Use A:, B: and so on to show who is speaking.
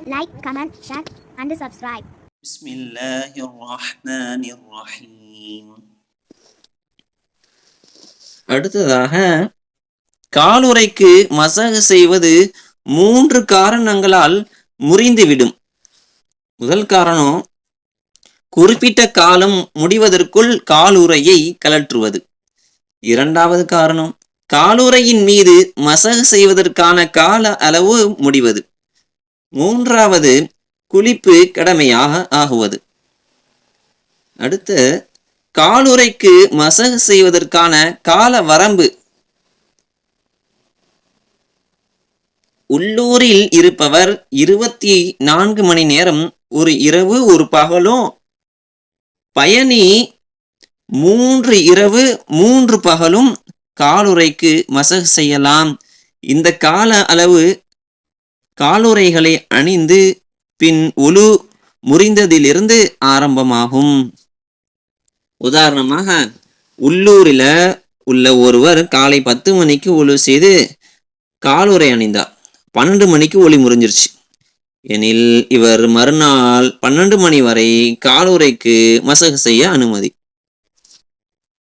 A: Like, comment, share, and subscribe.
B: بسم الله الرحمن الرحيم அடுத்ததாக காலுறைக்கு மசகு செய்வது மூன்று காரணங்களால் முறிந்துவிடும் முதல் காரணம் குறிப்பிட்ட காலம் முடிவதற்குள் காலுறையை கலற்றுவது இரண்டாவது காரணம் காலுறையின் மீது மசகு செய்வதற்கான கால அளவு முடிவது மூன்றாவது குளிப்பு கடமையாக ஆகுவது. அடுத்து காலுறைக்கு மசகு செய்வதற்கான கால வரம்பு. உள்ளூரில் இருப்பவர் இருபத்தி நான்கு மணி நேரம் ஒரு இரவு ஒரு பகலும் பயணி மூன்று இரவு மூன்று பகலும் காலுறைக்கு மசகு செய்யலாம். இந்த கால அளவு காலுறைகளை அணிந்து பின் ஒலு முறிந்ததிலிருந்து ஆரம்பமாகும். உதாரணமாக உள்ளூரில் உள்ள ஒருவர் காலை பத்து மணிக்கு ஒலு செய்து காலுறை அணிந்தார். பன்னெண்டு மணிக்கு ஒளி முறிஞ்சிருச்சு. எனில் இவர் மறுநாள் பன்னெண்டு மணி வரை காலுறைக்கு மசகு செய்ய அனுமதி.